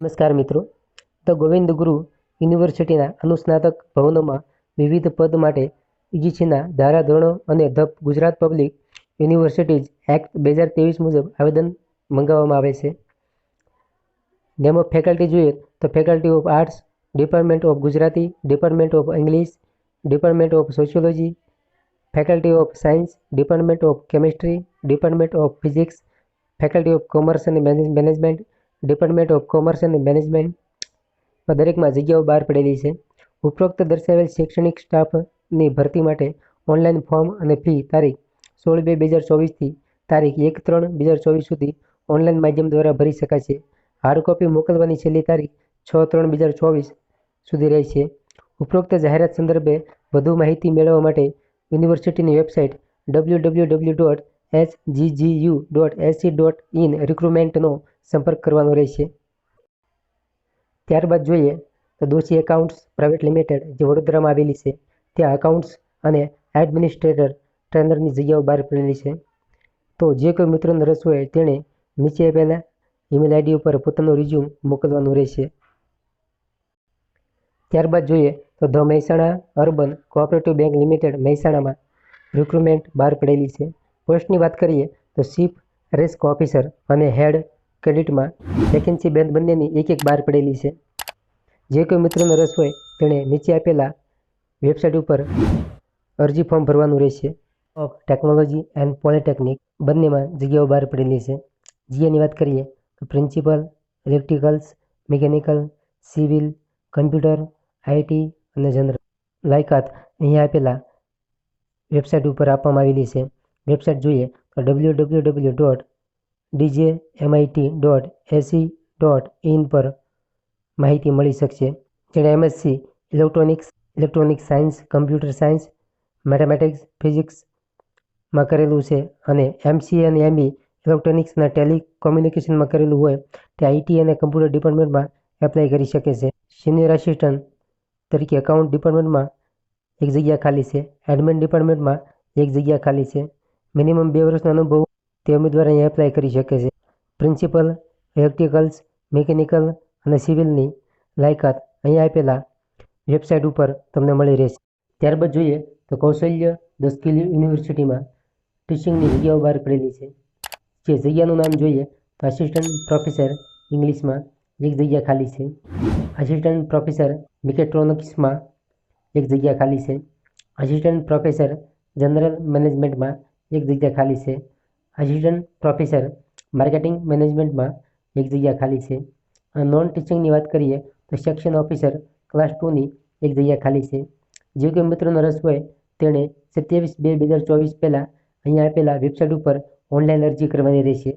નમસ્કાર મિત્રો. ધ ગોવિંદ ગુરુ યુનિવર્સિટીના અનુસ્નાતક ભવનોમાં વિવિધ પદ માટે યુજીસીના ધારાધોરણો અને the Gujarat public universities act બે હજાર ત્રેવીસ મુજબ આવેદન મંગાવવામાં આવે છે. નેમ ફેકલ્ટી જોઈએ તો faculty of arts, department of Gujarati, department of English, department of sociology, faculty of science, department of chemistry, department of physics, faculty of commerce અને મેનેજમેન્ટ ડિપાર્ટમેન્ટ ઓફ કોમર્સ અને મેનેજમેન્ટ દરેકમાં જગ્યાઓ બહાર પડેલી છે. ઉપરોક્ત દર્શાવેલ શૈક્ષણિક સ્ટાફની ભરતી માટે ઓનલાઈન ફોર્મ અને ફી તારીખ સોળ બે બે હજાર ચોવીસથી તારીખ એક ત્રણ બે હજાર ચોવીસ સુધી ઓનલાઈન માધ્યમ દ્વારા ભરી શકાશે હાર્ડ કોપી મોકલવાની છેલ્લી તારીખ છ ત્રણ બે હજાર ચોવીસ સુધી રહેશે ઉપરોક્ત જાહેરાત સંદર્ભે વધુ માહિતી મેળવવા માટે યુનિવર્સિટીની website W W W dot H G G U dot AC dot in રિક્રુટમેન્ટનો સંપર્ક કરવાનો રહેશે. ત્યારબાદ જોઈએ તો દોશી એકાઉન્ટ્સ પ્રાઇવેટ લિમિટેડ જે વડોદરામાં આવેલી છે, ત્યાં અકાઉન્ટ્સ અને એડમિનિસ્ટ્રેટર ટ્રેનરની જગ્યાઓ બહાર પડેલી છે. તો જે કોઈ મિત્રોને રસ હોય તેણે નીચે આપેલા ઈમેલ આઈડી ઉપર પોતાનું રિઝ્યુમ મોકલવાનું રહેશે. ત્યારબાદ જોઈએ તો the Mehsana urban cooperative bank limited મહેસાણામાં રિક્રુટમેન્ટ બહાર પડેલી છે. પોસ્ટની વાત કરીએ, તો ચીફ રિસ્ક ઓફિસર અને હેડ ક્રેડિટમાં વેકેન્સી બેન બંનેની એક એક બહાર પડેલી છે. જે કોઈ મિત્રોનો રસ હોય, તેણે નીચે આપેલા વેબસાઇટ ઉપર અરજી ફોર્મ ભરવાનું રહેશે. ઓફ ટેકનોલોજી એન્ડ પોલિટેકનિક બંનેમાં જગ્યાઓ બહાર પડેલી છે. જીએની વાત કરીએ, તો principal electricals mechanical civil computer IT અને જનરલ લાયકાત અહીંયા આપેલા વેબસાઇટ ઉપર આપવામાં આવેલી છે. વેબસાઇટ જોઈએ તો W W W dot DJ MIT dot AC dot in પર માહિતી મળી શકશે. જેણે MSc electronics electronic science computer science mathematics ફિઝિક્સમાં કરેલું છે અને એમસીએ અને એમબી ઇલેક્ટ્રોનિક્સ અને ટેલિકોમ્યુનિકેશનમાં કરેલું હોય તે આઈટી અને કમ્પ્યુટર ડિપાર્ટમેન્ટમાં એપ્લાય કરી શકે છે. સિનિયર આસિસ્ટન્ટ તરીકે એકાઉન્ટ ડિપાર્ટમેન્ટમાં એક જગ્યા ખાલી છે. એડમિન ડિપાર્ટમેન્ટમાં એક જગ્યા ખાલી છે. મિનિમમ બે વર્ષનો અનુભવ તે ઉમેદવાર અહીંયા એપ્લાય કરી શકે છે. પ્રિન્સિપલ ઇલેક્ટ્રિકલ્સ મિકેનિકલ અને સિવિલની લાયકાત અહીંયા આપેલા વેબસાઇટ ઉપર તમને મળી રહેશે. ત્યારબાદ જોઈએ તો કૌશલ્ય ધ સ્કિલ યુનિવર્સિટીમાં ટીચિંગની જગ્યાઓ બહાર પડેલી છે. જે જગ્યાનું નામ જોઈએ તો આસિસ્ટન્ટ પ્રોફેસર ઇંગ્લિશમાં એક જગ્યા ખાલી છે. આસિસ્ટન્ટ પ્રોફેસર મિકેટ્રોનિક્સમાં એક જગ્યા ખાલી છે. આસિસ્ટન્ટ પ્રોફેસર જનરલ મેનેજમેન્ટમાં એક જગ્યા ખાલી છે. આસિસ્ટન્ટ પ્રોફેસર માર્કેટિંગ મેનેજમેન્ટમાં એક જગ્યા ખાલી છે. નોન ટીચિંગની વાત કરીએ તો સેક્શન ઓફિસર ક્લાસ ટુની એક જગ્યા ખાલી છે. જે કોઈ મિત્રોનો રસ હોય તેણે સત્યાવીસ બે બે હજાર ચોવીસ પહેલાં અહીંયા આપેલા વેબસાઇટ ઉપર ઓનલાઈન અરજી કરવાની રહેશે.